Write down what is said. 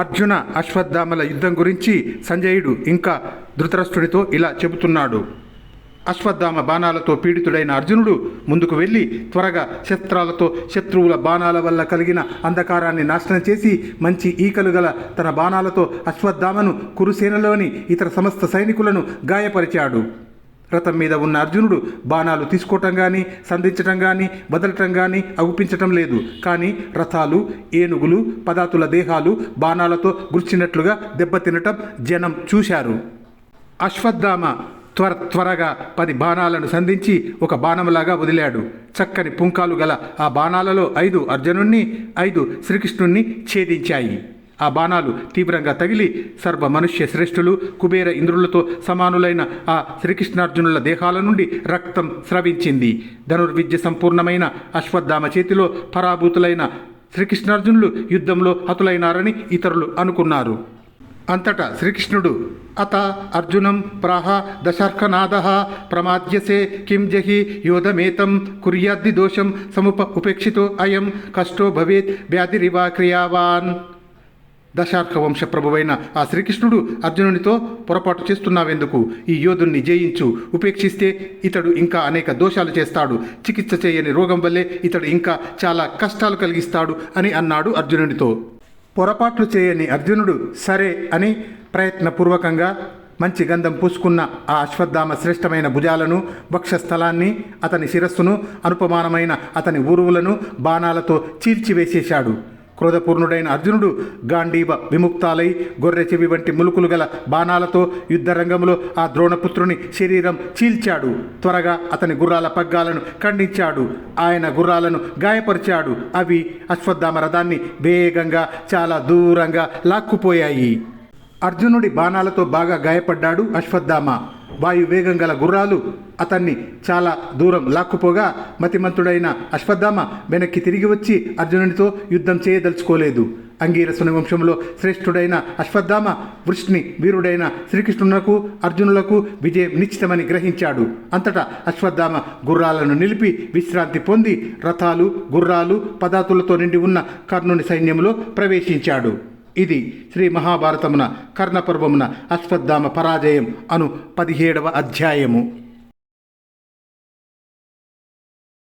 అర్జున అశ్వత్థామల యుద్ధం గురించి సంజయుడు ఇంకా ధృతరాష్ట్రుడితో ఇలా చెబుతున్నాడు. అశ్వత్థామ బాణాలతో పీడితుడైన అర్జునుడు ముందుకు వెళ్ళి త్వరగా శస్త్రాలతో శత్రువుల బాణాల వల్ల కలిగిన అంధకారాన్ని నాశనం చేసి మంచి ఈకలు గల తన బాణాలతో అశ్వత్థామను కురుసేనలోని ఇతర సమస్త సైనికులను గాయపరిచాడు. రథం మీద ఉన్న అర్జునుడు బాణాలు తీసుకోవటం కానీ సంధించటం కానీ వదలటం కానీ అగుపించటం లేదు. కానీ రథాలు ఏనుగులు పదాతుల దేహాలు బాణాలతో గుర్చినట్లుగా దెబ్బతినటం జనం చూశారు. అశ్వత్థామ త్వర త్వరగా పది బాణాలను సంధించి ఒక బాణంలాగా వదిలాడు. చక్కని పుంకాలు గల ఆ బాణాలలో ఐదు అర్జునుణ్ణి ఐదు శ్రీకృష్ణుణ్ణి ఛేదించాయి. ఆ బాణాలు తీవ్రంగా తగిలి సర్వ మనుష్య శ్రేష్ఠులు కుబేర ఇంద్రులతో సమానులైన ఆ శ్రీకృష్ణార్జునుల దేహాల నుండి రక్తం స్రవించింది. ధనుర్విద్య సంపూర్ణమైన అశ్వత్థామ చేతిలో పరాభూతులైన శ్రీకృష్ణార్జునులు యుద్ధంలో హతులైనారని ఇతరులు అనుకున్నారు. అంతటా శ్రీకృష్ణుడు అత అర్జునం ప్రాహ దశార్కనాద ప్రమాద్యసే కిం జహి యోధమేతం కుర్యాద్ది దోషం సముప ఉపేక్షితో అయం కష్టో భవేత్ వ్యాధిరివా క్రియావాన్. దశార్థ వంశ ప్రభువైన ఆ శ్రీకృష్ణుడు అర్జునునితో పొరపాటు చేస్తున్నావెందుకు? ఈ యోధుణ్ణి జయించు. ఉపేక్షిస్తే ఇతడు ఇంకా అనేక దోషాలు చేస్తాడు. చికిత్స చేయని రోగం వల్లే ఇతడు ఇంకా చాలా కష్టాలు కలిగిస్తాడు అని అన్నాడు అర్జునునితో. పొరపాట్లు చేయని అర్జునుడు సరే అని ప్రయత్నపూర్వకంగా మంచి గంధం పూసుకున్న ఆ అశ్వత్థామ శ్రేష్టమైన భుజాలను వక్షస్థలాన్ని అతని శిరస్సును అనుపమానమైన అతని ఊరువులను బాణాలతో చీల్చివేసేశాడు. క్రోధపూర్ణుడైన అర్జునుడు గాంధీవ విముక్తాలై గొర్రె చెవి వంటి ములుకులు గల బాణాలతో యుద్ధరంగంలో ఆ ద్రోణపుత్రుని శరీరం చీల్చాడు. త్వరగా అతని గుర్రాల పగ్గాలను ఖండించాడు. ఆయన గుర్రాలను గాయపరిచాడు. అవి అశ్వత్థామ రథాన్ని వేగంగా చాలా దూరంగా లాక్కుపోయాయి. అర్జునుడి బాణాలతో బాగా గాయపడ్డాడు అశ్వత్థామ. వాయు వేగం గల గుర్రాలు అతన్ని చాలా దూరం లాక్కుపోగా మతిమంతుడైన అశ్వత్థామ వెనక్కి తిరిగి వచ్చి అర్జునునితో యుద్ధం చేయదలుచుకోలేదు. అంగీరసుని వంశంలో శ్రేష్ఠుడైన అశ్వత్థామ వృష్ణి వీరుడైన శ్రీకృష్ణునకు అర్జునులకు విజయం నిశ్చితమని గ్రహించాడు. అంతటా అశ్వత్థామ గుర్రాలను నిలిపి విశ్రాంతి పొంది రథాలు గుర్రాలు పదార్థులతో నిండి ఉన్న కర్ణుని సైన్యంలో ప్రవేశించాడు. ఇది శ్రీ మహాభారతమున కర్ణపర్వమున అశ్వత్థామ పరాజయం అను పదిహేడవ అధ్యాయము.